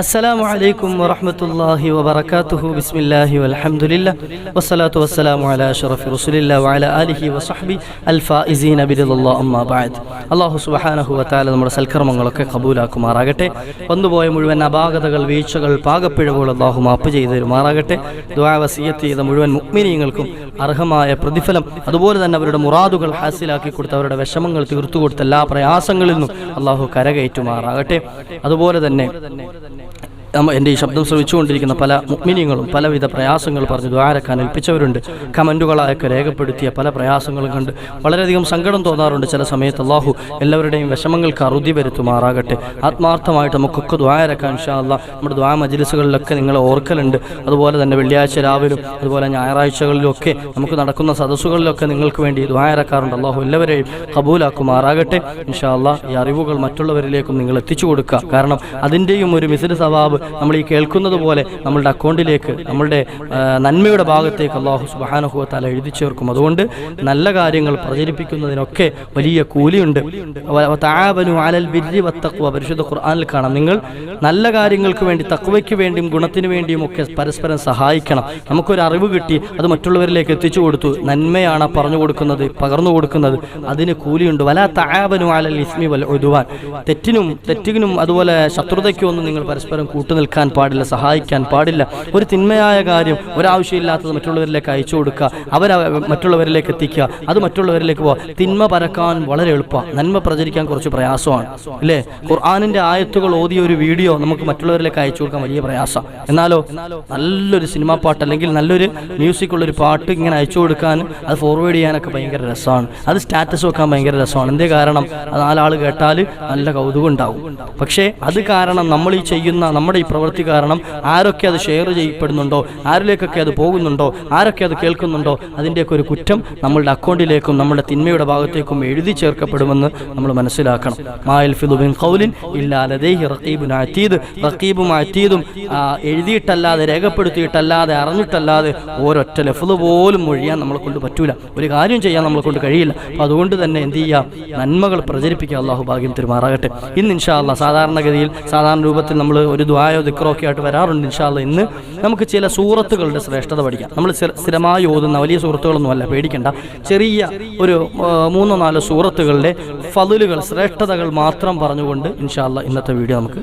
അസ്സലാമു അലൈക്കും വറഹമത്തല്ലാഹി വബർക്കാത്തുഹു ബിസ്മില്ലാഹി വൽഹംദുലില്ലാ വസ്സലാത്തു വസ്സലാമു അലാ അഷ്റഫി റസൂലില്ലാ വഅല ആലിഹി വസഹ്ബി അൽഫായിസീന ബിദില്ലാഹി അമ്മാ ബഅദ്. അല്ലാഹു സുബ്ഹാനഹു വതആല നമ്മുടെ സൽക്കർമ്മങ്ങളൊക്കെ കബൂലാക്കുമാറാകട്ടെ. വന്നുപോയ മുഴുവൻ അപാകതകൾ വീഴ്ചകൾ പാകപ്പിഴവുകൾ അല്ലാഹു മാപ്പ് ചെയ്തു തരുമാറാകട്ടെ. ദുആ വസിയത്ത് ചെയ്ത മുഴുവൻ മുഅ്മിനീങ്ങൾക്കും അർഹമായ പ്രതിഫലം അതുപോലെ തന്നെ അവരുടെ മുറാദുകൾ ഹാസിലാക്കി കൊടുത്ത അവരുടെ വിഷമങ്ങൾ തീർത്തു കൊടുത്ത എല്ലാ പ്രയാസങ്ങളിൽ നിന്നും അള്ളാഹു കരകയറ്റുമാറാകട്ടെ. അതുപോലെ തന്നെ എന്റെ ഈ ശബ്ദം ശ്രമിച്ചുകൊണ്ടിരിക്കുന്ന പല മുഗ്മിനിയങ്ങളും പലവിധ പ്രയാസങ്ങൾ പറഞ്ഞ് ദ്വാരക്കാൻ ഏൽപ്പിച്ചവരുണ്ട്. കമന്റുകളായൊക്കെ രേഖപ്പെടുത്തിയ പല പ്രയാസങ്ങളും കണ്ട് വളരെയധികം സങ്കടം തോന്നാറുണ്ട് ചില സമയത്ത്. അള്ളാഹു എല്ലാവരുടെയും വിഷമങ്ങൾക്ക് അറുതി വരുത്തുമാറാകട്ടെ. ആത്മാർത്ഥമായിട്ട് നമുക്കൊക്കെ ദ്വാരക്കാൻ ഇൻഷാല്ല നമ്മുടെ ദ്വാ മജിലിസുകളിലൊക്കെ നിങ്ങളെ ഓർക്കലുണ്ട്. അതുപോലെ തന്നെ വെള്ളിയാഴ്ച രാവിലും അതുപോലെ ഞായറാഴ്ചകളിലൊക്കെ നമുക്ക് നടക്കുന്ന സദസ്സുകളിലൊക്കെ നിങ്ങൾക്ക് വേണ്ടി ദ്വാരക്കാറുണ്ട് അള്ളാഹു എല്ലാവരെയും കബൂലാക്കുമാറാകട്ടെ. അള്ളാ ഈ അറിവുകൾ മറ്റുള്ളവരിലേക്കും നിങ്ങൾ എത്തിച്ചു കൊടുക്കുക. കാരണം അതിന്റെയും ഒരു മിസിൽ സവാബ് നമ്മൾ ഈ കേൾക്കുന്നത് പോലെ നമ്മളുടെ അക്കൗണ്ടിലേക്ക് നമ്മളുടെ നന്മയുടെ ഭാഗത്തേക്ക് അള്ളാഹു സുബാനഹുവ തല എഴുതി ചേർക്കും അതുകൊണ്ട് നല്ല കാര്യങ്ങൾ പ്രചരിപ്പിക്കുന്നതിനൊക്കെ വലിയ കൂലിയുണ്ട്. പരിശുദ്ധ ഖുർആാനിൽ കാണാം. നിങ്ങൾ നല്ല കാര്യങ്ങൾക്ക് വേണ്ടി തക്വയ്ക്ക് വേണ്ടിയും ഗുണത്തിന് വേണ്ടിയും ഒക്കെ പരസ്പരം സഹായിക്കണം. നമുക്കൊരു അറിവ് കിട്ടി അത് മറ്റുള്ളവരിലേക്ക് എത്തിച്ചു കൊടുത്തു. നന്മയാണ് പറഞ്ഞു കൊടുക്കുന്നത് പകർന്നു കൊടുക്കുന്നത്. അതിന് കൂലിയുണ്ട്. വല തആവനു ആലൽ ഇസ്മി വൽ ഒഴുതുവാൻ തെറ്റിനും തെറ്റിനും അതുപോലെ ശത്രുതയ്ക്കും ഒന്നും നിങ്ങൾ പരസ്പരം കൂട്ടുനിൽക്കാൻ പാടില്ല സഹായിക്കാൻ പാടില്ല. ഒരു തിന്മയായ കാര്യം ഒരാവശ്യമില്ലാത്തത് മറ്റുള്ളവരിലേക്ക് അയച്ചു കൊടുക്കുക. അവരെ മറ്റുള്ളവരിലേക്ക് എത്തിക്കുക. അത് മറ്റുള്ളവരിലേക്ക് പോവുക തിന്മ പരക്കാൻ വളരെ എളുപ്പമാണ് നന്മ പ്രചരിക്കാൻ കുറച്ച് പ്രയാസമാണ്. അല്ലേ? ഖുർആാനിന്റെ ആയത്തുകൾ ഓതിയ ഒരു വീഡിയോ നമുക്ക് മറ്റുള്ളവരിലേക്ക് അയച്ചു കൊടുക്കാൻ വലിയ പ്രയാസം. എന്നാലോ? നല്ലൊരു സിനിമാ പാട്ട് അല്ലെങ്കിൽ നല്ലൊരു മ്യൂസിക് ഉള്ളൊരു പാട്ട് ഇങ്ങനെ അയച്ചു കൊടുക്കാൻ അത് ഫോർവേഡ് ചെയ്യാനൊക്കെ ഭയങ്കര രസമാണ്. അത് സ്റ്റാറ്റസ് വെക്കാൻ ഭയങ്കര രസമാണ്. എന്തേ കാരണം? അത് നാലാൾ കേട്ടാൽ നല്ല കൗതുകം ഉണ്ടാവും. പക്ഷേ അത് കാരണം നമ്മൾ ഈ ചെയ്യുന്ന നമ്മുടെ ഈ പ്രവൃത്തി കാരണം ആരൊക്കെ അത് ഷെയർ ചെയ്യപ്പെടുന്നുണ്ടോ? ആരിലേക്കൊക്കെ അത് പോകുന്നുണ്ടോ? ആരൊക്കെ അത് കേൾക്കുന്നുണ്ടോ? അതിന്റെയൊക്കെ ഒരു കുറ്റം നമ്മളുടെ അക്കൗണ്ടിലേക്കും നമ്മുടെ തിന്മയുടെ ഭാഗത്തേക്കും എഴുതി ചേർക്കപ്പെടുമെന്ന് നമ്മൾ മനസ്സിലാക്കണം. മായൽ ഫിദുബിൻ കൗലിൻ ഇല്ലാലതേഹി റക്കീബും അതീദ്. റക്കീബും അതീദും എഴുതിയിട്ടല്ലാതെ രേഖപ്പെടുത്തിയിട്ടല്ലാതെ അറിഞ്ഞിട്ടല്ലാതെ ഓരൊറ്റ ലഫ്ള് പോലും മൊഴിയാൻ നമ്മളെ കൊണ്ട് പറ്റൂല. ഒരു കാര്യം ചെയ്യാൻ നമ്മളെ കൊണ്ട് കഴിയില്ല. അപ്പോൾ അതുകൊണ്ട് തന്നെ എന്ത് ചെയ്യുക നന്മകൾ പ്രചരിപ്പിക്കുക അള്ളാഹു ഭാഗ്യം തിരുമാറാകട്ടെ. ഇന്ന് ഇൻഷാ അള്ളാഹ് സാധാരണഗതിയിൽ സാധാരണ രൂപത്തിൽ നമ്മൾ ഒരു ദ്വായോ ദിക്റോ ഒക്കെ ആയിട്ട് വരാറുണ്ട് അല്ലാ ഇന്ന്. നമുക്ക് ചില സൂറത്തുകളുടെ ശ്രേഷ്ഠത പഠിക്കാം. നമ്മൾ സ്ഥിര- സ്ഥിരമായി ഓതുന്ന വലിയ സൂറത്തുകളൊന്നും അല്ല പേടിക്കണ്ട. ചെറിയ ഒരു മൂന്നോ നാലോ സൂറത്തുകളുടെ ഫതിലുകൾ ശ്രേഷ്ഠതകൾ മാത്രം പറഞ്ഞുകൊണ്ട് ഇൻഷാ അല്ലാ ഇന്നത്തെ വീഡിയോ നമുക്ക്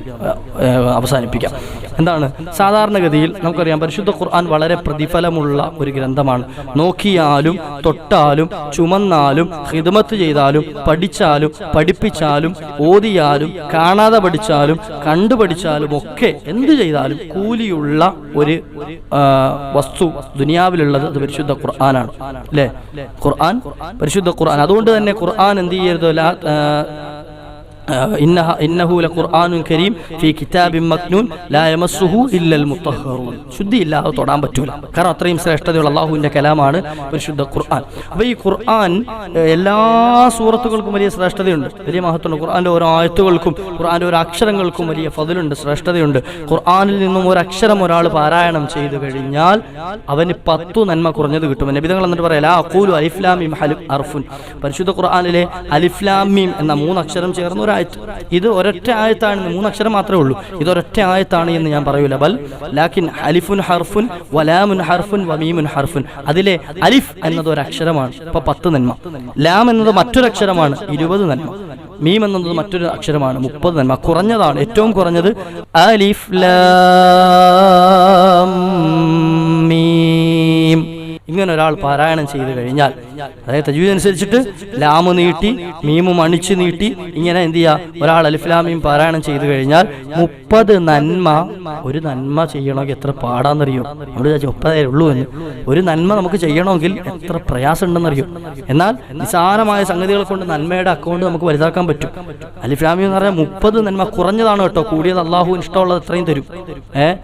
അവസാനിപ്പിക്കാം. എന്താണ്? സാധാരണഗതിയിൽ നമുക്കറിയാം പരിശുദ്ധ ഖുർആൻ വളരെ പ്രതിഫലമുള്ള ഒരു ഗ്രന്ഥമാണ്. നോക്കിയാലും തൊട്ടാലും ചുമന്നാലും ഹിദമത്ത് ചെയ്താലും പഠിച്ചാലും പഠിപ്പിച്ചാലും ഓതിയാലും കാണാതെ പഠിച്ചാലും കണ്ടു പഠിച്ചാലും ഒക്കെ എന്ത് ചെയ്താലും കൂലിയുള്ള ഒരു വസ്തു ദുനിയാവിലുള്ളത് അത് പരിശുദ്ധ ഖുർആനാണ്. അല്ലേ? ഖുർആൻ പരിശുദ്ധ ഖുർആൻ. അതുകൊണ്ട് തന്നെ ഖുർആൻ എന്ത് ചെയ്യരുത്? إنها إنه لقرآن كريم في كتاب مكنون لا يمسه إلا المطهرون ശുദ്ധിയില്ലാതെ തൊടാൻ പറ്റൂല കാരണം അത്രയും ശ്രേഷ്ഠതയുള്ള അള്ളാഹുവിൻ്റെ കലാമാണ് പരിശുദ്ധ ഖുർആൻ അപ്പോൾ ഈ ഖുർആൻ ഏഹ്, എല്ലാ സൂറത്തുകൾക്കും വലിയ ശ്രേഷ്ഠതയുണ്ട് വലിയ മഹത്വമുണ്ട് ഖുർആൻ്റെ ഓരോ ആയത്തുകൾക്കും ഖുർആൻ്റെ ഓരോ അക്ഷരങ്ങൾക്കും വലിയ ഫതിലുണ്ട് ശ്രേഷ്ഠതയുണ്ട് ഖുർആനിൽ നിന്നും ഒരു അക്ഷരം ഒരാൾ പാരായണം ചെയ്തു കഴിഞ്ഞാൽ അവന് പത്തു നന്മ കുറഞ്ഞത് കിട്ടും നബിതങ്ങൾ എന്നിട്ട് പറയാം ലാ അഖൂലു അലിഫ്ലാമിം ഹലു അർഫുൻ പരിശുദ്ധ ഖുർആനിലെ അലിഫ്ലാമീം എന്ന മൂന്നക്ഷരം ചേർന്ന ഒരു ആയത്ത്. ഇത് ഒരൊറ്റ ആയത്താണ് മൂന്നക്ഷരം മാത്രമേ ഉള്ളൂ. ഇത് ഒരൊറ്റ ആയത്താണ് എന്ന് ഞാൻ പറയൂല. ബൽ ലാക്കിൻ അലിഫുൻ ഹർഫുൻ വലാമുൻ ഹർഫുൻ വമീമുൻ ഹർഫുൻ. അതിലെ അലിഫ് എന്നത് ഒരു അക്ഷരമാണ് ഇപ്പൊ പത്ത് നന്മ. ലാം എന്നത് മറ്റൊരു അക്ഷരമാണ്. ഇരുപത് നന്മ. മീം എന്നത് മറ്റൊരു അക്ഷരമാണ്. മുപ്പത് നന്മ. കുറഞ്ഞതാണ്. ഏറ്റവും കുറഞ്ഞത് അലിഫ് ലാം മീം. ഇങ്ങനെ ഒരാൾ പാരായണം ചെയ്തു കഴിഞ്ഞാൽ അതായത് തജ്വീദ് അനുസരിച്ചിട്ട് ലാമ് നീട്ടി മീമും അണിച്ചു നീട്ടി ഇങ്ങനെ എന്ത് ചെയ്യുക ഒരാൾ അലിഫ്ലാമിയും പാരായണം ചെയ്തു കഴിഞ്ഞാൽ മുപ്പത് നന്മ ഒരു നന്മ ചെയ്യണമെങ്കിൽ എത്ര പാടാന്നറിയോ? നമ്മൾ വിചാരിച്ചു മുപ്പതേ ഉള്ളൂ എന്ന്. ഒരു നന്മ നമുക്ക് ചെയ്യണമെങ്കിൽ എത്ര പ്രയാസം ഉണ്ടെന്നറിയോ എന്നാൽ നിസാരമായ സംഗതികൾ കൊണ്ട് നന്മയുടെ അക്കൗണ്ട് നമുക്ക് വലുതാക്കാൻ പറ്റും. അലിഫ്ലാമി എന്ന് പറഞ്ഞാൽ മുപ്പത് നന്മ കുറഞ്ഞതാണ് കേട്ടോ. കൂടിയത് അള്ളാഹു ഇഷ്ടമുള്ളത് എത്രയും തരും. ഏഹ്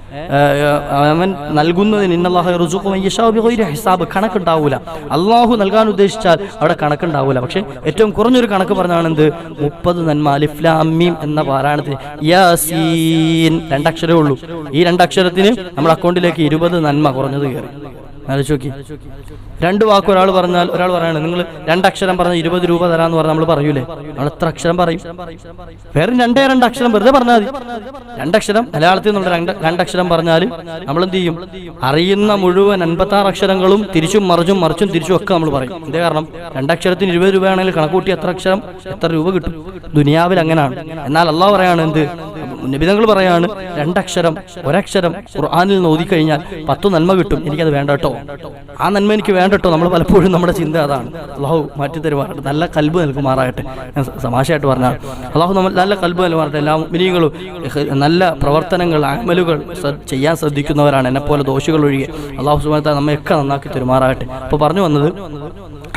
അവൻ നൽകുന്നതിന് ഇന്നല്ലാഹു റുസുഖു ബിഗൈരി ഹിസാബ് കണക്കുണ്ടാവൂല. അള്ളാഹു നൽകാൻ ഉദ്ദേശിച്ചാൽ അവിടെ കണക്കുണ്ടാവൂല. പക്ഷെ ഏറ്റവും കുറഞ്ഞൊരു കണക്ക് പറഞ്ഞാണ് എന്ത്? മുപ്പത് നന്മ അലിഫ്ലാമീം എന്ന പാരായണത്തിന് യാസീൻ രണ്ടക്ഷരമേ ഉള്ളൂ. ഈ രണ്ടക്ഷരത്തിന് നമ്മുടെ അക്കൗണ്ടിലേക്ക് ഇരുപത് നന്മ കുറഞ്ഞത് കയറി. ആലോചിച്ച് രണ്ട് വാക്ക് ഒരാൾ പറഞ്ഞാൽ ഒരാൾ പറയാണ്. നിങ്ങൾ രണ്ടക്ഷരം പറഞ്ഞാൽ ഇരുപത് രൂപ തരാന്ന് പറഞ്ഞാൽ നമ്മൾ പറയൂലേ? നമ്മൾ എത്ര അക്ഷരം പറയും? വേറെ രണ്ടേ രണ്ട് അക്ഷരം വെറുതെ പറഞ്ഞാൽ മതി. രണ്ടക്ഷരം മലയാളത്തിൽ നിന്നുള്ള രണ്ട് രണ്ടക്ഷരം പറഞ്ഞാൽ നമ്മൾ എന്ത് ചെയ്യും? അറിയുന്ന മുഴുവൻ അൻപത്തി ആറ് അക്ഷരങ്ങളും തിരിച്ചും മറിച്ചും മറിച്ചും തിരിച്ചും ഒക്കെ നമ്മൾ പറയും. എന്തേ കാരണം? രണ്ടക്ഷരത്തിന് ഇരുപത് രൂപയാണെങ്കിൽ കണക്കൂട്ടി എത്ര അക്ഷരം? എത്ര രൂപ കിട്ടും? ദുനിയാവിൽ അങ്ങനെയാണ്. എന്നാൽ അള്ളാഹ് പറയാണ് എന്ത്? നിബിതങ്ങൾ പറയാണ് രണ്ടക്ഷരം ഒരക്ഷരം ഖുർആാനിൽ നിന്ന് ഓതിക്കഴിഞ്ഞാൽ പത്തു നന്മ കിട്ടും. എനിക്കത് വേണ്ട കേട്ടോ. ആ നന്മ എനിക്ക് വേണ്ട കേട്ടോ. നമ്മൾ പലപ്പോഴും നമ്മുടെ ചിന്ത അതാണ്. അള്ളാഹു മാറ്റി തരുമാറാകട്ടെ. നല്ല കൽബ് നൽകുമാറാകട്ടെ. ഞാൻ സമാശയായിട്ട് പറഞ്ഞാൽ അള്ളാഹു നമ്മൾ നല്ല കൽബ് നൽകുമാറട്ടെ എല്ലാ മിനികളും നല്ല പ്രവർത്തനങ്ങൾ അമലുകൾ ചെയ്യാൻ ശ്രദ്ധിക്കുന്നവരാണ്. എന്നെപ്പോലെ ദോഷികൾ ഒഴികെ. അള്ളാഹു സുബാനത്തെ നമ്മയൊക്കെ നന്നാക്കി തരുമാറാകട്ടെ. അപ്പോൾ പറഞ്ഞു വന്നത്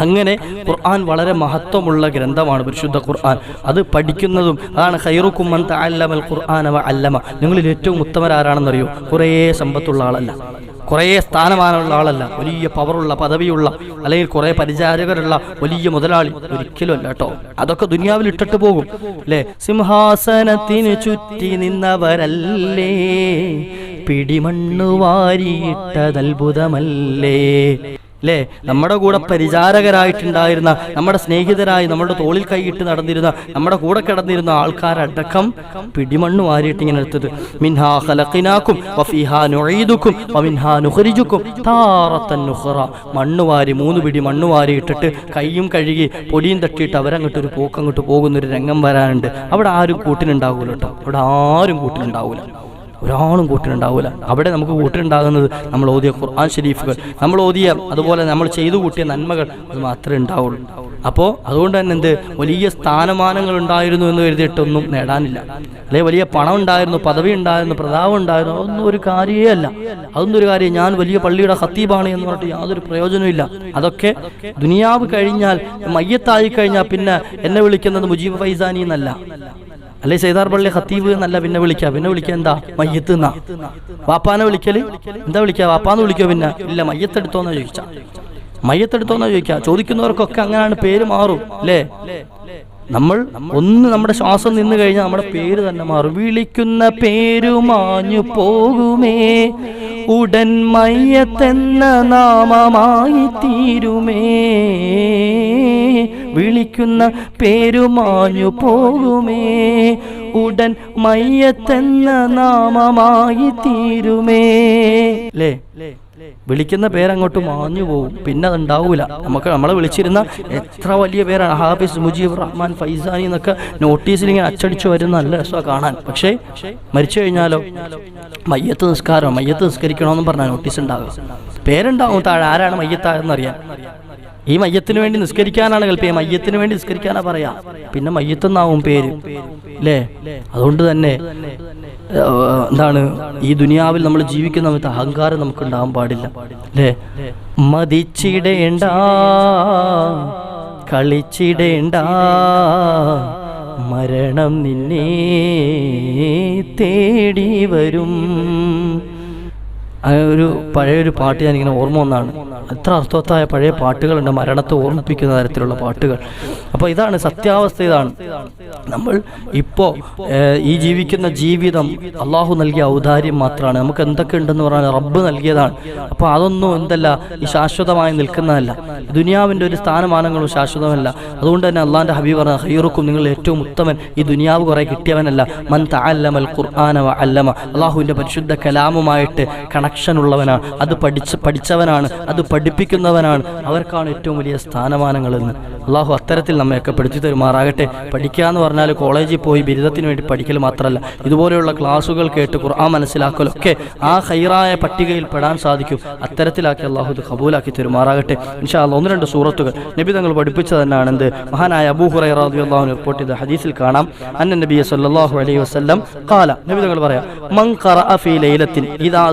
അങ്ങനെ ഖുർആൻ വളരെ മഹത്വമുള്ള ഗ്രന്ഥമാണ് പരിശുദ്ധ ഖുർആൻ. അത് പഠിക്കുന്നതും അതാണ് ഖൈറുക്കുമ്മൻ തഅല്ലമൽ ഖുർആന വ അല്ലമ. നിങ്ങളിൽ ഏറ്റവും ഉത്തമരാരാണെന്നറിയോ? കുറേ സമ്പത്തുള്ള ആളല്ല. കുറേ സ്ഥാനമാനമുള്ള ആളല്ല. വലിയ പവറുള്ള പദവിയുള്ള അല്ലെങ്കിൽ കുറേ പരിചാരകരുള്ള വലിയ മുതലാളി ഒരിക്കലും അല്ല കേട്ടോ അതൊക്കെ ദുനിയാവിൽ ഇട്ടിട്ട് പോകും. അല്ലേ സിംഹാസനത്തിന് ചുറ്റി നിന്നവരല്ലേ? പിടിമണ്ണു വാരിയിട്ടതത്ഭുതമല്ലേ? അല്ലേ നമ്മുടെ കൂടെ പരിചാരകരായിട്ടുണ്ടായിരുന്ന നമ്മുടെ സ്നേഹിതരായി നമ്മുടെ തോളിൽ കൈയിട്ട് നടന്നിരുന്ന നമ്മുടെ കൂടെ കിടന്നിരുന്ന ആൾക്കാരടക്കം പിടിമണ്ണ് വാരിയിട്ട് ഇങ്ങനെ എടുത്തത്. മിൻഹാ ഹലക്കിനാക്കും നുഖറ. മണ്ണ് വാരി മൂന്ന് പിടി മണ്ണ് വാരി ഇട്ടിട്ട് കൈയും കഴുകി പൊടിയും തട്ടിയിട്ട് അവരങ്ങോട്ട് ഒരു പോക്കങ്ങോട്ട് പോകുന്ന ഒരു രംഗം വരാനുണ്ട്. അവിടെ ആരും കൂട്ടിനുണ്ടാവൂല കേട്ടോ. അവിടെ ആരും കൂട്ടിനുണ്ടാവൂല. ഒരാളും കൂട്ടിനുണ്ടാവില്ല അവിടെ നമുക്ക് കൂട്ടിനുണ്ടാകുന്നത് നമ്മൾ ഓതിയ ഖുർആൻ ഷരീഫുകൾ നമ്മൾ ഓതിയ അതുപോലെ നമ്മൾ ചെയ്തു കൂട്ടിയ നന്മകൾ അത് മാത്രമേ ഉണ്ടാവുള്ളൂ. അപ്പോൾ അതുകൊണ്ട് തന്നെ എന്ത്? വലിയ സ്ഥാനമാനങ്ങൾ ഉണ്ടായിരുന്നു എന്ന് കരുതിയിട്ടൊന്നും നേടാനില്ല. അല്ലെ വലിയ പണം ഉണ്ടായിരുന്നു പദവി ഉണ്ടായിരുന്നു പ്രതാപം ഉണ്ടായിരുന്നു അതൊന്നും ഒരു കാര്യമേ അല്ല. അതൊന്നും ഒരു കാര്യം ഞാൻ വലിയ പള്ളിയുടെ ഹത്തീബാണ് എന്ന് പറഞ്ഞിട്ട് യാതൊരു പ്രയോജനമില്ല അതൊക്കെ ദുനിയാവ് കഴിഞ്ഞാൽ മയ്യത്തായി കഴിഞ്ഞാൽ പിന്നെ എന്നെ വിളിക്കുന്നത് മുജീബ് ഫൈസാനി എന്നല്ല. അല്ലെ സൈദാർ പള്ളി ഖത്തീബ് എന്നല്ല പിന്നെ വിളിക്കുക പിന്നെ വിളിക്കുക എന്താ? മയ്യത്ത് എന്നാ? വാപ്പാനെ വിളിക്കൽ? എന്താ വിളിക്കുക വാപ്പാന്ന് വിളിക്കോ പിന്നെ? ഇല്ല മയ്യത്തെടുത്തോന്നാ ചോദിച്ച. മയ്യത്തെടുത്തോന്നാ ചോദിക്കുക ചോദിക്കുന്നവർക്കൊക്കെ അങ്ങനെയാണ് പേര് മാറും അല്ലേ? നമ്മൾ ഒന്ന് നമ്മുടെ ശ്വാസം നിന്ന് കഴിഞ്ഞാൽ നമ്മുടെ പേര് തന്നെ മാറും. വിളിക്കുന്ന പേരു മാഞ്ഞു പോകുമേ ഉടൻ മയ്യത്തെന്ന നാമമായി തീരുമേ വിളിക്കുന്ന പേരുമാഞ്ഞു പോകുമേ. ഉടൻ മയ്യത്തെന്ന നാമമായി തീരുമേ. ലേ വിളിക്കുന്ന പേരങ്ങോട്ട് മാഞ്ഞു പോകും. പിന്നെ അതുണ്ടാവൂല. നമുക്ക് നമ്മളെ വിളിച്ചിരുന്ന എത്ര വലിയ പേരാണ്. ഹാഫിസ് മുജീബ് റഹ്മാൻ ഫൈസാനി എന്നൊക്കെ നോട്ടീസിൽ ഇങ്ങനെ അച്ചടിച്ചു വരുന്ന നല്ല രസമാണ് കാണാൻ. പക്ഷേ മരിച്ചു കഴിഞ്ഞാലോ? മയ്യത്ത് നിസ്കാരം മയ്യത്ത് നിസ്കരിക്കണമെന്നും പറഞ്ഞാൽ നോട്ടീസ് ഉണ്ടാകുക പേരുണ്ടാവും താഴെ. ആരാണ് മയ്യത്തായെന്നറിയാൻ ഈ മയ്യത്തിന് വേണ്ടി നിസ്കരിക്കാനാണ് കൽപ്പിയ മയ്യത്തിന് വേണ്ടി നിസ്കരിക്കാനാ പറയാ. പിന്നെ മയ്യത്തെന്നാവും പേര്. അല്ലേ അതുകൊണ്ട് തന്നെ എന്താണ് ഈ ദുനിയാവിൽ നമ്മൾ ജീവിക്കുന്ന സമയത്ത് അഹങ്കാരം നമുക്ക് ഉണ്ടാവാൻ പാടില്ല. അല്ലേ മതിച്ചിടേണ്ട. കളിച്ചിടേണ്ട. മരണം നിന്നെ തേടി വരും. ഒരു പഴയൊരു പാട്ട് ഞാനിങ്ങനെ ഓർമ്മ വന്നാണ് എത്ര അർത്ഥവത്തായ പഴയ പാട്ടുകളുണ്ട്. മരണത്തെ ഓർമ്മിപ്പിക്കുന്ന തരത്തിലുള്ള പാട്ടുകൾ. അപ്പോൾ ഇതാണ് സത്യാവസ്ഥ ഇതാണ്. നമ്മൾ ഇപ്പോൾ ഈ ജീവിക്കുന്ന ജീവിതം അള്ളാഹു നൽകിയ ഔദാര്യം മാത്രമാണ്. നമുക്ക് എന്തൊക്കെ ഉണ്ടെന്ന് പറഞ്ഞാൽ റബ്ബ് നൽകിയതാണ്. അപ്പോൾ അതൊന്നും എന്തല്ല ഈ ശാശ്വതമായി നിൽക്കുന്നതല്ല. ദുനിയാവിന്റെ ഒരു സ്ഥാനമാനങ്ങളും ശാശ്വതമല്ല. അതുകൊണ്ട് തന്നെ അള്ളാഹിന്റെ ഹബീബ് പറഞ്ഞ ഹൈറുക്കും നിങ്ങൾ ഏറ്റവും ഉത്തമൻ ഈ ദുനിയാവ് കുറേ കിട്ടിയവനല്ല. മൻ തഅല്ലമൽ ഖുർആന വ അല്ലമ. അള്ളാഹുവിന്റെ പരിശുദ്ധ കലാമുമായിട്ട് കണക്ഷൻ ഉള്ളവനാണ് അത് പഠിച്ച് പഠിച്ചവനാണ്. അത് പഠിപ്പിക്കുന്നവനാണ്. അവർക്കാണ് ഏറ്റവും വലിയ സ്ഥാനമാനങ്ങളെന്ന്. അള്ളാഹു അത്തരത്തിൽ നമ്മയൊക്കെ പഠിച്ചു തരുമാറാകട്ടെ. പഠിക്കുക എന്ന് പറഞ്ഞാൽ കോളേജിൽ പോയി ബിരുദത്തിന് വേണ്ടി പഠിക്കൽ മാത്രമല്ല ഇതുപോലെയുള്ള ക്ലാസ്സുകൾ കേട്ട് ഖുർആൻ മനസ്സിലാക്കലൊക്കെ ആ ഹൈറായ പട്ടികയിൽ പെടാൻ സാധിക്കും. അത്തരത്തിലാക്കി അള്ളാഹു ഇത് കബൂലാക്കി തരുമാറാകട്ടെ. ഇൻഷാ അല്ലാ ഒന്ന് രണ്ട് സൂറത്തുകൾ. നബി തങ്ങൾ പഠിപ്പിച്ച തന്നെയാണ് എന്ത് മഹാനായ അബൂ റാദി അള്ളാഹു റിപ്പോർട്ട് ചെയ്ത ഹദീസിൽ കാണാം. അന്ന നബി സല്ലല്ലാഹു അലൈഹി വസ്ലം കാല നബി തങ്ങൾ പറയാം മൻ ഖറഅ ഫീ ലൈലത്തിൻ ഇദാ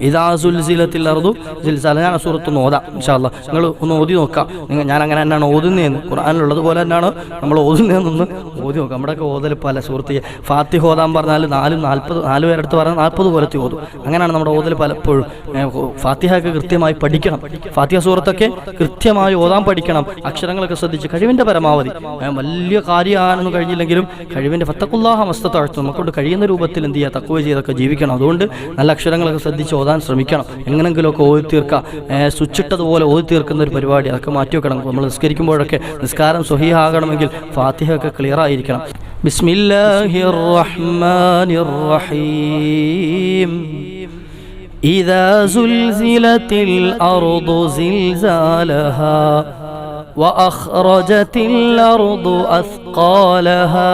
ഇതാ സുൽസിലത്തിൽ അറുതു. സിൽസാല ഞാൻ ആ സൂറത്ത് ഒന്ന് ഓതാം ഇൻഷാല്ല നിങ്ങൾ ഒന്ന് ഓതി നോക്കാം. ഞാൻ അങ്ങനെ തന്നെയാണ് ഓതുന്നതെന്ന്. ഖുർആാനിലുള്ളത് പോലെ തന്നെയാണ് നമ്മൾ ഓതുന്നതെന്നൊന്ന് ഓതി നോക്കാം. നമ്മുടെയൊക്കെ ഓതൽ പല സുഹൃത്തി ഫാത്തി ഓതാൻ പറഞ്ഞാൽ നാലും നാൽപ്പത് നാല് പേരെടുത്ത് പറഞ്ഞാൽ നാൽപ്പത് പോലത്തെ ഓതും. അങ്ങനെയാണ് നമ്മുടെ ഓതൽ പലപ്പോഴും. ഫാത്തിഹയൊക്കെ കൃത്യമായി പഠിക്കണം. ഫാത്തിഹ സൂറത്തൊക്കെ കൃത്യമായി ഓതാൻ പഠിക്കണം. അക്ഷരങ്ങളൊക്കെ ശ്രദ്ധിച്ച് കഴിവിന്റെ പരമാവധി. വലിയ കാര്യമാണെന്ന് കഴിഞ്ഞില്ലെങ്കിലും കഴിവിന്റെ ഫത്തക്കുല്ലാഹ മസ്തത്താഴ്ത്തു നമുക്കൊണ്ട് കഴിയുന്ന രൂപത്തിൽ എന്ത് ചെയ്യുക? തക്കുവ ചെയ്തൊക്കെ ജീവിക്കണം. അതുകൊണ്ട് നല്ല അക്ഷരങ്ങളൊക്കെ ശ്രദ്ധിച്ച് ഓതാൻ ഓതാൻ ശ്രമിക്കണം എങ്ങനെങ്കിലുമൊക്കെ ഓതി തീർക്കുക ഏഹ് സ്വിച്ചിട്ടതുപോലെ ഓതി തീർക്കുന്ന ഒരു പരിപാടി അതൊക്കെ മാറ്റി വെക്കണം നമ്മൾ നിസ്കരിക്കുമ്പോഴൊക്കെ നിസ്കാരം സ്വഹീഹാകണമെങ്കിൽ ഫാത്തിഹ ഒക്കെ ക്ലിയർ ആയിരിക്കണം ബിസ്മില്ലാഹിർ റഹ്മാനിർ റഹീം إذا زلزلت الأرض زلزالها وأخرجت الأرض أثقالها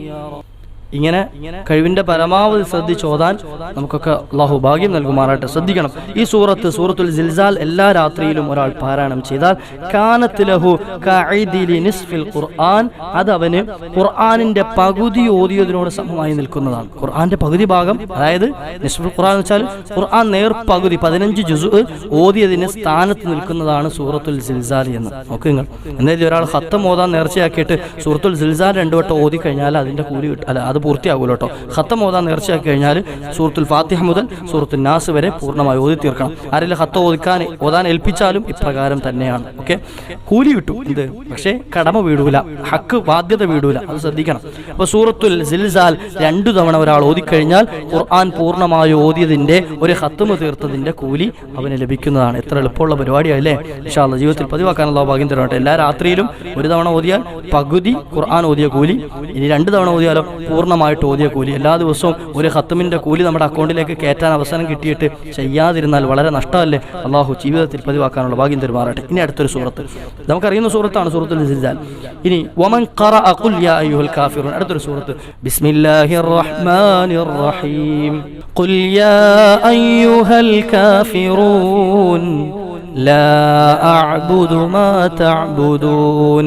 ഇങ്ങനെ കഴിവിന്റെ പരമാവധി ശ്രദ്ധിച്ച് ചോദാൻ നമുക്കൊക്കെ അള്ളാഹു ഭാഗ്യം നൽകുമാറാട്ടെ ശ്രദ്ധിക്കണം. ഈ സൂറത്ത് സൂറത്തുൽ ജിൽസാൽ എല്ലാ രാത്രിയിലും ഒരാൾ പാരായണം ചെയ്താൽ കാനത്തിലഹു നിസ്ഫിൽ ഖുർആൻ അത് അവന് ഖുർആാനിന്റെ പകുതി ഓതിയതിനോട് സമമായി നിൽക്കുന്നതാണ്. ഖുർആന്റെ പകുതി ഭാഗം അതായത് നിസ്ഫുൽ ഖുർആൻ എന്ന് വെച്ചാൽ ഖുർആൻ നേർ പകുതി പതിനഞ്ച് ജുസു ഓതിയതിന് സ്ഥാനത്ത് നിൽക്കുന്നതാണ് സൂറത്തുൽ ജിൽസാൽ എന്ന്. നോക്ക് നിങ്ങൾ എന്തായാലും ഒരാൾ ഹത്തം ഓതാൻ നേർച്ചയാക്കിയിട്ട് സൂറത്തുൽ ജിൽസാൽ രണ്ടു വട്ടം ഓതി കഴിഞ്ഞാൽ അതിന്റെ കൂലി കിട്ടും. അല്ല അത് പൂർത്തിയാകൂല കേട്ടോ. ഹത്തം ഓതാൻ നേർച്ചയാക്കി കഴിഞ്ഞാൽ സൂറത്തുൽ ഫാത്തിഹ മുതൽ സൂറത്തുൽ നാസ് വരെ പൂർണമായി ഓതി തീർക്കണം. ആരെങ്കിലും ഹത്ത ഓദിക്കാൻ ഓതാൻ ഏൽപ്പിച്ചാലും ഇപ്രകാരം തന്നെയാണ്. ഓക്കെ? കൂലി കിട്ടും. ഇത് പക്ഷേ കടമ വീടൂല. ഹക്ക് ബാധ്യത വീടൂല. അത് ശ്രദ്ധിക്കണം. അപ്പോൾ സൂറത്തുൽ സിൽസാൽ രണ്ടു തവണ ഒരാൾ ഓതിക്കഴിഞ്ഞാൽ ഖുർആൻ പൂർണമായി ഓതിയതിന്റെ ഒരു ഹത്തുമ തീർത്തതിന്റെ കൂലി അവന് ലഭിക്കുന്നതാണ്. എത്ര എളുപ്പമുള്ള പരിപാടിയല്ലേ ഇൻഷാല്ല ജീവിതത്തിൽ പതിവാക്കാനുള്ള ഭാഗ്യം തരട്ടെ എല്ലാ രാത്രിയിലും ഒരു തവണ ഓതിയാൽ പകുതി ഖുർആൻ ഓതിയ കൂലി. ഇനി രണ്ട് തവണ ഓതിയാലോ? പൂർണ്ണമായിട്ട് ഓതിയ കൂലി എല്ലാ ദിവസവും ഒരു ഹത്തുമിന്റെ കൂലി നമ്മുടെ അക്കൗണ്ടിലേക്ക് കയറ്റാൻ അവസരം കിട്ടിയിട്ട് ചെയ്യാതിരുന്നാൽ വളരെ നഷ്ടമല്ലേ അള്ളാഹു ജീവിതത്തിൽ പതിവാക്കാനുള്ള ഭാഗ്യം തരുമാറട്ടെ ഇനി അടുത്തൊരു സൂറത്ത് നമുക്കറിയുന്ന സൂറത്താണ് സൂറത്തുൽ സിൽസാൽ ഇനി വമൻ ഖറഅ ഖുൽ യാ അയ്യുഹൽ കാഫിറൂൻ അടുത്തൊരു സൂറത്ത് ബിസ്മില്ലാഹിർ റഹ്മാനിർ റഹീം ഖുൽ യാ അയ്യുഹൽ കാഫിറൂൻ لا أعبد ما تعبدون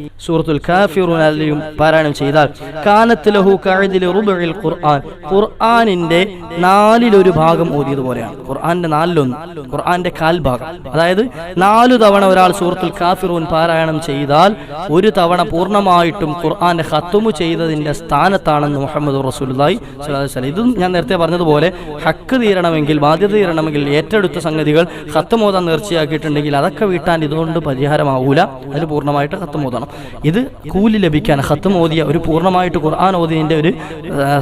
സൂറത്തുൽ കാഫിറുനാലിയും പാരായണം ചെയ്താൽ കാനത്ത് ലഹു റുബിൽ ഖുർആൻ. ഖുർആനിന്റെ നാലിലൊരു ഭാഗം ഓതിയതുപോലെയാണ്. ഖുർആന്റെ നാലിലൊന്ന് ഖുർആന്റെ കാൽ ഭാഗം അതായത് നാലു തവണ ഒരാൾ സൂറത്തുൽ കാഫിറൂൻ പാരായണം ചെയ്താൽ ഒരു തവണ പൂർണമായിട്ടും ഖുർആന്റെ ഹത്തുമു ചെയ്തതിന്റെ സ്ഥാനത്താണെന്ന് മുഹമ്മദ് വസല്ലം. ഇതും ഞാൻ നേരത്തെ പറഞ്ഞതുപോലെ ഹക്ക് തീരണമെങ്കിൽ ബാധ്യത തീരണമെങ്കിൽ ഏറ്റെടുത്ത സംഗതികൾ ഹത്തുമോതാൻ നേർച്ചയാക്കിയിട്ടുണ്ടെങ്കിൽ അതൊക്കെ വീട്ടാൻ ഇതുകൊണ്ട് പരിഹാരമാവൂല. അതിൽ പൂർണമായിട്ട് ഖത്തുമോതണം. ഇത് കൂലി ലഭിക്കാൻ ഹത്തും ഓതിയ ഒരു പൂർണമായിട്ട് ഖുർആൻ ഓതിയതിന്റെ ഒരു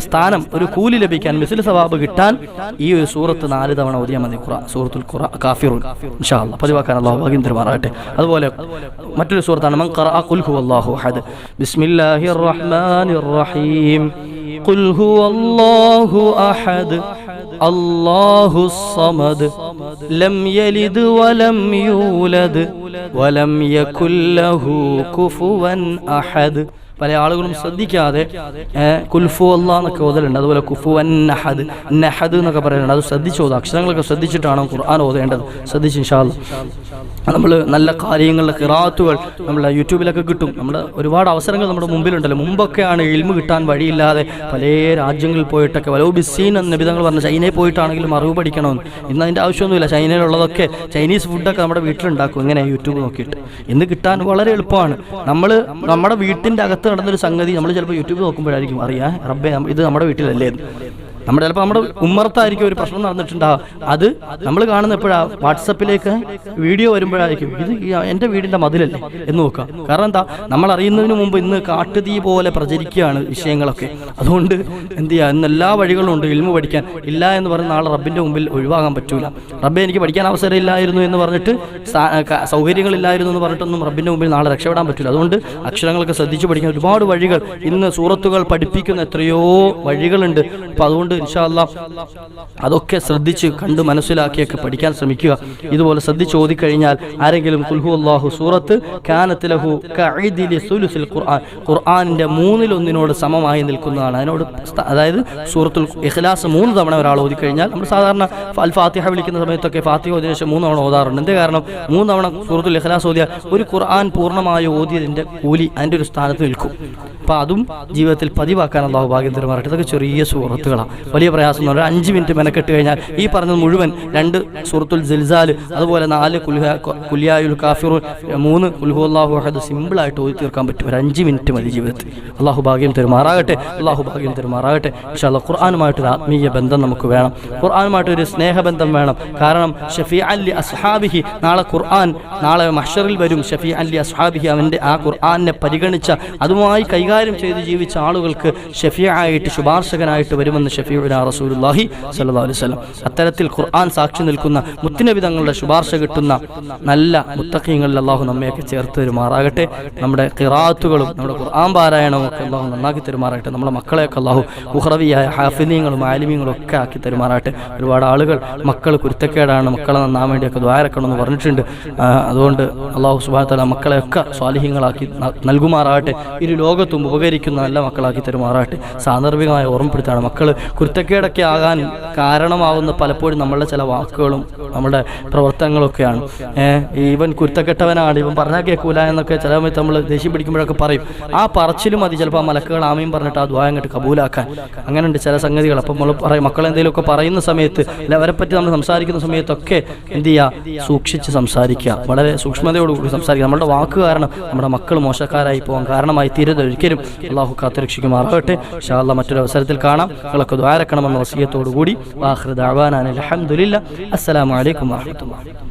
സ്ഥാനം ഒരു കൂലി ലഭിക്കാൻ മിസിൽ സവാബ് കിട്ടാൻ ഈ ഒരു സൂറത്ത് നാല് തവണ ഓതിയാൽ മതി ഖുറാൻ സൂറത്തുൽ ഖുറാ കാഫിറുൽ ഇൻഷാ അല്ലാഹ് പതിവാക്കാൻ അള്ളാഹു ഭാഗ്യം തരുമാറാകട്ടെ അതുപോലെ മറ്റൊരു സൂറത്താണ് മൻ ഖറഅ ഖുൽ ഹുവല്ലാഹു അഹദ്. ബിസ്മില്ലാഹിർ റഹ്മാനിർ റഹീം. ഖുൽ ഹുവല്ലാഹു അഹദ്. അള്ളാഹു സമദ് ലം യലിദ് വലം യൂലദ് വലം യകുല്ലഹു കുഫുവൻ അഹദ് പല ആളുകളും ശ്രദ്ധിക്കാതെ കുൽഫു അല്ല എന്നൊക്കെ ഓതലുണ്ട്. അതുപോലെ കുഫു അൻ നഹദ് നഹദ് എന്നൊക്കെ പറയുന്നുണ്ട്. അത് ശ്രദ്ധിച്ചു ഓതുക അക്ഷരങ്ങളൊക്കെ ശ്രദ്ധിച്ചിട്ടാണ് ഖുർആൻ ഓതേണ്ടത്. ശ്രദ്ധിച്ച് ഇൻഷാല്ല നമ്മൾ നല്ല കാര്യങ്ങളുടെ കിറാത്തുകൾ നമ്മൾ യൂട്യൂബിലൊക്കെ കിട്ടും. നമ്മുടെ ഒരുപാട് അവസരങ്ങൾ നമ്മുടെ മുമ്പിലുണ്ടല്ലോ. മുമ്പൊക്കെയാണ് ഇൽമ കിട്ടാൻ വഴിയില്ലാതെ പല രാജ്യങ്ങളിൽ പോയിട്ടൊക്കെ വലോ ബിസീൻ എന്ന നിബിധങ്ങൾ പറഞ്ഞ ചൈനയിൽ പോയിട്ടാണെങ്കിലും അറിവ് പഠിക്കണമെന്ന്. ഇന്ന് അതിന്റെ ആവശ്യമൊന്നുമില്ല. ചൈനയിലുള്ളതൊക്കെ ചൈനീസ് ഫുഡൊക്കെ നമ്മുടെ വീട്ടിലുണ്ടാക്കും. ഇങ്ങനെ യൂട്യൂബ് നോക്കിയിട്ട്. ഇന്ന് കിട്ടാൻ വളരെ എളുപ്പമാണ്. നമ്മൾ നമ്മുടെ വീട്ടിന്റെ അകത്ത് നടന്നൊരു സംഗതി നമ്മൾ ചിലപ്പോൾ യൂട്യൂബ് നോക്കുമ്പോഴായിരിക്കും അറിയാം റബ്ബെ ഇത് നമ്മുടെ വീട്ടിലല്ലേ. നമ്മുടെ ചിലപ്പോൾ നമ്മുടെ ഉമ്മറത്തായിരിക്കും ഒരു പ്രശ്നം നടന്നിട്ടുണ്ടാവുക അത് നമ്മൾ കാണുന്ന എപ്പോഴാ വാട്സപ്പിലേക്ക് വീഡിയോ വരുമ്പോഴായിരിക്കും. ഇത് എന്റെ വീടിന്റെ മതിലല്ലേ? എന്ന് നോക്കുക. കാരണം എന്താ? നമ്മൾ അറിയുന്നതിന് മുമ്പ് ഇന്ന് കാട്ടുതീ പോലെ പ്രചരിക്കുകയാണ് വിഷയങ്ങളൊക്കെ. അതുകൊണ്ട് എന്ത് ചെയ്യുക ഇന്ന് എല്ലാ വഴികളും ഉണ്ട് ഇൽമു പഠിക്കാൻ. ഇല്ല എന്ന് പറഞ്ഞ് നാളെ റബ്ബിന്റെ മുമ്പിൽ ഒഴിവാകാൻ പറ്റൂല. റബ്ബെ എനിക്ക് പഠിക്കാൻ അവസരം ഇല്ലായിരുന്നു എന്ന് പറഞ്ഞിട്ട് സൗകര്യങ്ങളില്ലായിരുന്നു എന്ന് പറഞ്ഞിട്ടൊന്നും റബ്ബിന്റെ മുമ്പിൽ നാളെ രക്ഷപ്പെടാൻ പറ്റില്ല അതുകൊണ്ട് അക്ഷരങ്ങളൊക്കെ ശ്രദ്ധിച്ച് പഠിക്കാൻ ഒരുപാട് വഴികൾ ഇന്ന് സൂറത്തുകൾ പഠിപ്പിക്കുന്ന എത്രയോ വഴികളുണ്ട്. അപ്പോൾ അതുകൊണ്ട് ഇൻഷാല്ല അതൊക്കെ ശ്രദ്ധിച്ച് കണ്ട് മനസ്സിലാക്കിയൊക്കെ പഠിക്കാൻ ശ്രമിക്കുക. ഇതുപോലെ ശ്രദ്ധിച്ച് ഓതിക്കഴിഞ്ഞാൽ ആരെങ്കിലും കുൽഹു അള്ളാഹു സൂറത്ത് കാനത്തിലഹു സുലുസിൽ ഖുർആൻ. ഖുർആനിന്റെ മൂന്നിലൊന്നിനോട് സമമായി നിൽക്കുന്നതാണ്. അതിനോട് അതായത് സൂറത്തുൽ ഇഖ്ലാസ് മൂന്ന് തവണ ഒരാൾ ഓതിക്കഴിഞ്ഞാൽ നമ്മൾ സാധാരണ അൽ ഫാത്തിഹ വിളിക്കുന്ന സമയത്തൊക്കെ ഫാത്തിഹ ഓതിയ ശേഷം മൂന്ന് തവണ ഓതാറുണ്ട്. എന്തേ കാരണം? മൂന്ന് തവണ സൂറത്തുൽ ഇഖ്ലാസ് ഓതിയാൽ ഒരു ഖുർആൻ പൂർണമായി ഓതിയതിന്റെ കൂലി അതിന്റെ ഒരു സ്ഥാനത്ത് നിൽക്കും. അപ്പം അതും ജീവിതത്തിൽ പതിവാക്കാൻ അള്ളാഹു ഭാഗ്യം തരുമാറട്ടെ ഇതൊക്കെ ചെറിയ സൂറത്തുകളാണ്. വലിയ പ്രയാസം എന്ന് പറഞ്ഞാൽ അഞ്ച് മിനിറ്റ് മെനക്കെട്ട് കഴിഞ്ഞാൽ ഈ പറഞ്ഞത് മുഴുവൻ രണ്ട് സുഹൃത്തുൽ ജിൽസാൽ അതുപോലെ നാല് കുൽഹ കുല്യായുൽ കാഫിറു മൂന്ന് കുൽഹു അഹദ് സിമ്പിളായിട്ട് ഓതി തീർക്കാൻ പറ്റും. ഒരു അഞ്ച് മിനിറ്റ് മതി ജീവിതത്തിൽ. അള്ളാഹു ഭാഗ്യം തെരുമാറാകട്ടെ അള്ളാഹു ഭാഗ്യം തെരുമാറാകട്ടെ. തരുമാറാകട്ടെ ഖുർആാനുമായിട്ട് ഖുർആാനുമായിട്ടൊരു ആത്മീയ ബന്ധം നമുക്ക് വേണം. ഖുർആാനുമായിട്ടൊരു സ്നേഹബന്ധം വേണം. കാരണം ഷഫി അല്ലി അസ്ഹാബിഹി നാളെ ഖുർആൻ നാളെ മഷറിൽ വരും ഷഫി അല്ലി അസ്ഹാബിഹി അവന്റെ ആ ഖുർആാനെ പരിഗണിച്ച അതുമായി കൈകാര്യം ചെയ്ത് ജീവിച്ച ആളുകൾക്ക് ഷഫിയായിട്ട് ശുപാർശകനായിട്ട് വരുമെന്ന് അലൈഹി വസല്ലം. അത്തരത്തിൽ ഖുർആൻ സാക്ഷി നിൽക്കുന്ന മുത്തുനബി തങ്ങളുടെ ശുപാർശ കിട്ടുന്ന നല്ല മുത്തഖീങ്ങളിൽ അള്ളാഹു നമ്മയൊക്കെ ചേർത്ത് തരുമാറാകട്ടെ. നമ്മുടെ ഖിറാത്തുകളും നമ്മുടെ ഖുർആൻ പാരായണവും ഒക്കെ അള്ളാഹു നന്നാക്കി തരുമാറാകട്ടെ. നമ്മുടെ മക്കളെയൊക്കെ അള്ളാഹു ഉഹ്റവിയായ ഹാഫിനീങ്ങളും ആലിമീങ്ങളും ഒക്കെ ആക്കി തരുമാറാകട്ടെ. ഒരുപാട് ആളുകൾ മക്കൾ കുരുത്തക്കേടാണ് മക്കളെ നന്നാൻ വേണ്ടിയൊക്കെ ദ്വാരക്കണമെന്ന് പറഞ്ഞിട്ടുണ്ട്. അതുകൊണ്ട് അള്ളാഹു സുബാത്തല മക്കളെയൊക്കെ സ്വാലിഹ്യങ്ങളാക്കി നൽകുമാറാകട്ടെ. ഇരു ലോകത്തും ഉപകരിക്കുന്ന നല്ല മക്കളാക്കി തരുമാറാകട്ടെ. സാന്ദർഭികമായി ഓർമ്മപ്പെടുത്താണ് മക്കൾ കുരുത്തക്കേടൊക്കെ ആകാൻ കാരണമാവുന്ന പലപ്പോഴും നമ്മളുടെ ചില വാക്കുകളും നമ്മുടെ പ്രവർത്തനങ്ങളൊക്കെയാണ്. ഇവൻ കുരുത്തക്കെട്ടവനാണ് ഇവൻ പറഞ്ഞാൽ കേൾക്കൂല എന്നൊക്കെ ചില സമയത്ത് നമ്മൾ ദേഷ്യം പിടിക്കുമ്പോഴൊക്കെ പറയും. ആ പറച്ചിലും മതി ചിലപ്പോൾ ആ മലക്കുകൾ ആമയും പറഞ്ഞിട്ട് ആ ദ്വായം അങ്ങോട്ട് കബൂലാക്കാൻ. അങ്ങനെയുണ്ട് ചില സംഗതികൾ. അപ്പം നമ്മൾ പറയും മക്കൾ എന്തെങ്കിലുമൊക്കെ പറയുന്ന സമയത്ത് അല്ലെ അവരെ പറ്റി നമ്മൾ സംസാരിക്കുന്ന സമയത്തൊക്കെ എന്ത് ചെയ്യുക സൂക്ഷിച്ച് സംസാരിക്കുക. വളരെ സൂക്ഷ്മതയോടുകൂടി സംസാരിക്കുക. നമ്മുടെ വാക്ക് കാരണം നമ്മുടെ മക്കൾ മോശക്കാരായി പോകാൻ കാരണമായി തീരരുത് ഒരിക്കലും അള്ളാഹു കാത്തുരക്ഷിക്കുമാറാകട്ടെ. ഷാല്ല മറ്റൊരു അവസരത്തിൽ കാണാം. നിങ്ങളൊക്കെ ദ്വാരക്കണമെന്ന വസീയത്തോടു കൂടി വാഹൃദ് അവാനാൻ അലഹമുല്ല അസ്സലാമലൈക്കും വാഹമത്തുള്ള